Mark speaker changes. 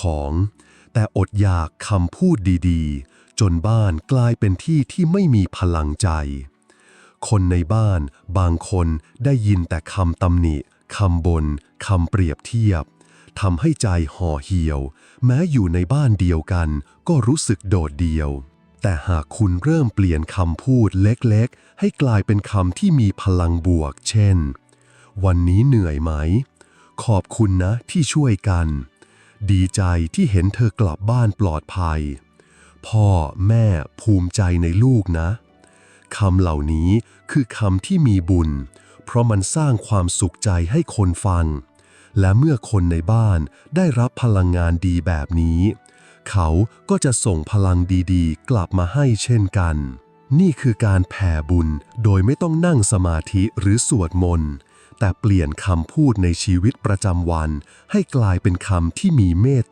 Speaker 1: ของ แต่อดอยากคำพูดดีๆ จนบ้านกลายเป็นที่ที่ไม่มีพลังใจ คนในบ้านบางคนได้ยินแต่คำตำหนิคำบนคำเปรียบเทียบทำให้ใจห่อเหี่ยว แม้อยู่ในบ้านเดียวกัน ก็รู้สึกโดดเดี่ยว แต่หากคุณเริ่มเปลี่ยนคำพูดเล็กๆ ให้กลายเป็นคำที่มีพลังบวก เช่น วันนี้เหนื่อยไหม ขอบคุณนะที่ช่วยกัน ดีใจที่เห็นเธอกลับบ้านปลอดภัย พ่อแม่ภูมิใจในลูกนะคำเหล่านี้คือคำที่มีบุญ เพราะมันสร้างความสุขใจให้คนฟัง และเมื่อคนในบ้านได้รับพลังงานดีแบบนี้ เขาก็จะส่งพลังดีๆ กลับมาให้เช่นกัน นี่คือการแผ่บุญโดยไม่ต้องนั่งสมาธิหรือสวดมนต์ แต่เปลี่ยนคำพูดในชีวิตประจำวัน ให้กลายเป็นคำที่มีเมตตา